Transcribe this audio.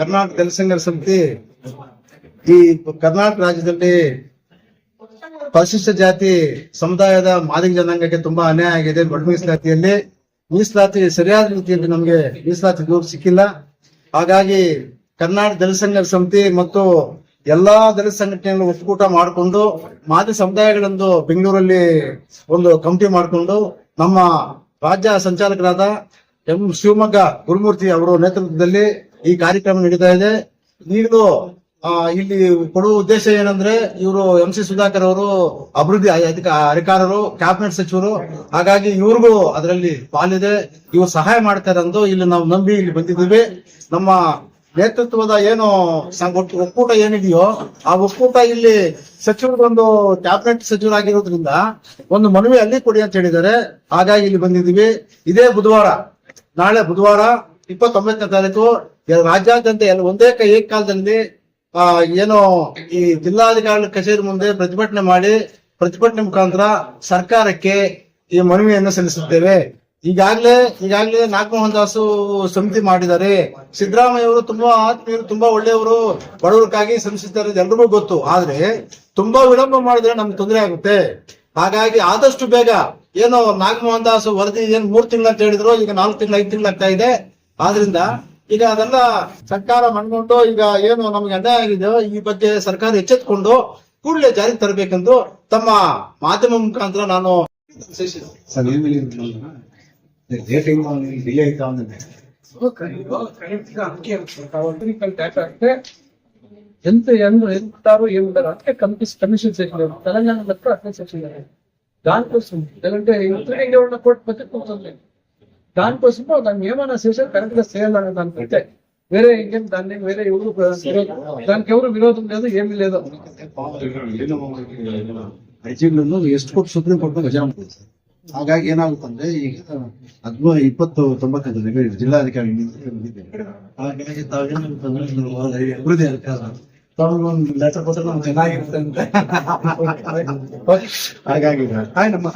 ಕರ್ನಾಟಕ ದಲಿತ ಸಮಿತಿ ಈ ಕರ್ನಾಟಕ ರಾಜ್ಯದಲ್ಲಿ ಪರಿಶಿಷ್ಟ ಜಾತಿ ಸಮುದಾಯದ ಮಾದಿಗ ಜನಾಂಗಕ್ಕೆ ತುಂಬಾ ಅನ್ಯಾಯ ಆಗಿದೆ ಬಡ ಮೀಸಲಾತಿಯಲ್ಲಿ ಮೀಸಲಾತಿ ಸರಿಯಾದ ರೀತಿಯಲ್ಲಿ ನಮಗೆ ಮೀಸಲಾತಿ ದೂರ ಸಿಕ್ಕಿಲ್ಲ. ಹಾಗಾಗಿ ಕರ್ನಾಟಕ ದಲಿತ ಸಮಿತಿ ಮತ್ತು ಎಲ್ಲಾ ದಲಿತ ಸಂಘಟನೆಗಳು ಒಕ್ಕೂಟ ಮಾಡಿಕೊಂಡು ಮಾದಿ ಸಮುದಾಯಗಳೊಂದು ಬೆಂಗಳೂರಲ್ಲಿ ಒಂದು ಕಮಿಟಿ ಮಾಡಿಕೊಂಡು ನಮ್ಮ ರಾಜ್ಯ ಸಂಚಾಲಕರಾದ ಎಂ ಶಿವಮೊಗ್ಗ ಗುರುಮೂರ್ತಿ ಅವರ ನೇತೃತ್ವದಲ್ಲಿ ಈ ಕಾರ್ಯಕ್ರಮ ನಡೀತಾ ಇದೆ. ನೀವು ಇಲ್ಲಿ ಕೊಡುವ ಉದ್ದೇಶ ಏನಂದ್ರೆ, ಇವರು ಎಂ ಸಿ ಸುಧಾಕರ್ ಅವರು, ಅಭಿವೃದ್ಧಿ ಅಧಿಕ- ಅಧಿಕಾರರು ಕ್ಯಾಬಿನೆಟ್ ಸಚಿವರು, ಹಾಗಾಗಿ ಇವ್ರಿಗೂ ಅದರಲ್ಲಿ ಪಾಲಿದೆ. ಇವ್ರು ಸಹಾಯ ಮಾಡ್ತಾರೆ ಅಂದು ಇಲ್ಲಿ ನಾವು ನಂಬಿ ಇಲ್ಲಿ ಬಂದಿದ್ದೀವಿ. ನಮ್ಮ ನೇತೃತ್ವದ ಏನು ಒಕ್ಕೂಟ ಏನಿದೆಯೋ, ಆ ಒಕ್ಕೂಟ ಇಲ್ಲಿ ಸಚಿವರೊಂದು ಕ್ಯಾಬಿನೆಟ್ ಸಚಿವರಾಗಿರೋದ್ರಿಂದ ಒಂದು ಮನವಿ ಅಲ್ಲಿ ಕೊಡಿ ಅಂತ ಹೇಳಿದ್ದಾರೆ. ಹಾಗಾಗಿ ಇಲ್ಲಿ ಬಂದಿದ್ದೀವಿ. ಇದೇ ಬುಧವಾರ, ನಾಳೆ ಬುಧವಾರ ಇಪ್ಪತ್ತೊಂಬತ್ತನೇ ತಾರೀಕು ರಾಜ್ಯಾದ್ಯಂತ ಎಲ್ಲ ಒಂದೇ ಕೈ ಏಕಕಾಲದಲ್ಲಿ ಆ, ಏನು ಈ ಜಿಲ್ಲಾಧಿಕಾರಿ ಕಚೇರಿ ಮುಂದೆ ಪ್ರತಿಭಟನೆ ಮಾಡಿ ಪ್ರತಿಭಟನೆ ಮುಖಾಂತರ ಸರ್ಕಾರಕ್ಕೆ ಈ ಮನವಿಯನ್ನು ಸಲ್ಲಿಸುತ್ತೇವೆ. ಈಗಾಗಲೇ ಈಗಾಗಲೇ ನಾಗಮೋಹನ್ ದಾಸು ಸಮಿತಿ ಮಾಡಿದ್ದಾರೆ. ಸಿದ್ದರಾಮಯ್ಯ ಅವರು ತುಂಬಾ ಆತ್ಮೀಯರು ತುಂಬಾ ಒಳ್ಳೆಯವರು ಬಡವರಿಗಾಗಿ ಶ್ರಮಿಸಿದ್ದಾರೆ ಎಲ್ರಿಗೂ ಗೊತ್ತು. ಆದ್ರೆ ತುಂಬಾ ವಿಳಂಬ ಮಾಡಿದ್ರೆ ನಮ್ಗೆ ತೊಂದರೆ ಆಗುತ್ತೆ. ಹಾಗಾಗಿ ಆದಷ್ಟು ಬೇಗ ಏನೋ ನಾಗಮೋಹನ್ ದಾಸ್ ವರದಿ ಏನ್ ಮೂರ್ ತಿಂಗಳು ಅಂತ ಹೇಳಿದ್ರು ಈಗ ನಾಲ್ಕು ತಿಂಗಳು ಐದು ತಿಂಗಳು ಆಗ್ತಾ ಇದೆ. ಆದ್ರಿಂದ ಈಗ ಅದೆಲ್ಲ ಸರ್ಕಾರ ಮನ್ಕೊಂಡು ಈಗ ಏನು ನಮ್ಗೆ ಅನ್ಯಾಯ ಆಗಿದೆ ಈ ಬಗ್ಗೆ ಸರ್ಕಾರ ಎಚ್ಚೆತ್ಕೊಂಡು ಕೂಡಲೇ ಜಾರಿಗೆ ತರಬೇಕೆಂದು ತಮ್ಮ ಮಾಧ್ಯಮ ಮುಖಾಂತರ ನಾನು ಸರ್ ಏನ್ ರೇಟಿಂಗ್ ಡಿಲೇ ಆಯ್ತಾ ಅಂದ್ರೆ టెక్నికల్ డేటా అంటే ఎంత ఎంత ఎంతారో ఏముంటారు అంటే కమిషన్ కమిషన్ సెక్షన్ తెలంగాణ లెక్క అట్లే సెక్షన్ దానికోసం లేదంటే ఇంక్లూడింగ్ ఉన్న కోర్టు పద్ధతి పోతుంది దానికోసం దాన్ని ఏమైనా చేశారు కరెక్ట్ గా చేయాలనే దానికి అంతే వేరే ఇంకేం దాన్ని వేరే ఎవరు విరోధం- దానికి ఎవరు విరోధం లేదు ఏమీ లేదు ಅರ್ಜಿಗಳನ್ನು ಎಷ್ಟು ಕೊಟ್ಟು ಸುಪ್ರೀಂ ಕೋರ್ಟ್ ವಜಾ ಮಾಡ್ಬೋದು ಸರ್ ಹಾಗಾಗಿ ಏನಾಗುತ್ತಂದ್ರೆ ಈಗ ಹದಿಮೂರು ಇಪ್ಪತ್ತು ತೊಂಬತ್ತೈದು ದಿನ ಜಿಲ್ಲಾಧಿಕಾರಿ ಬಂದಿದೆ ಹಾಗಾಗಿ ತಾವೇನಾಗುತ್ತಂದ್ರೆ ಇದು ಅಭಿವೃದ್ಧಿ ಅಧಿಕಾರ ತಾವೊಂದು ಲೆಟರ್ ಕೊಟ್ಟರೆ ನಮ್ಗೆ ಚೆನ್ನಾಗಿರುತ್ತೆ ಅಂತ ಹಾಗಾಗಿ ಹಾಯ್ ನಮ್ಮ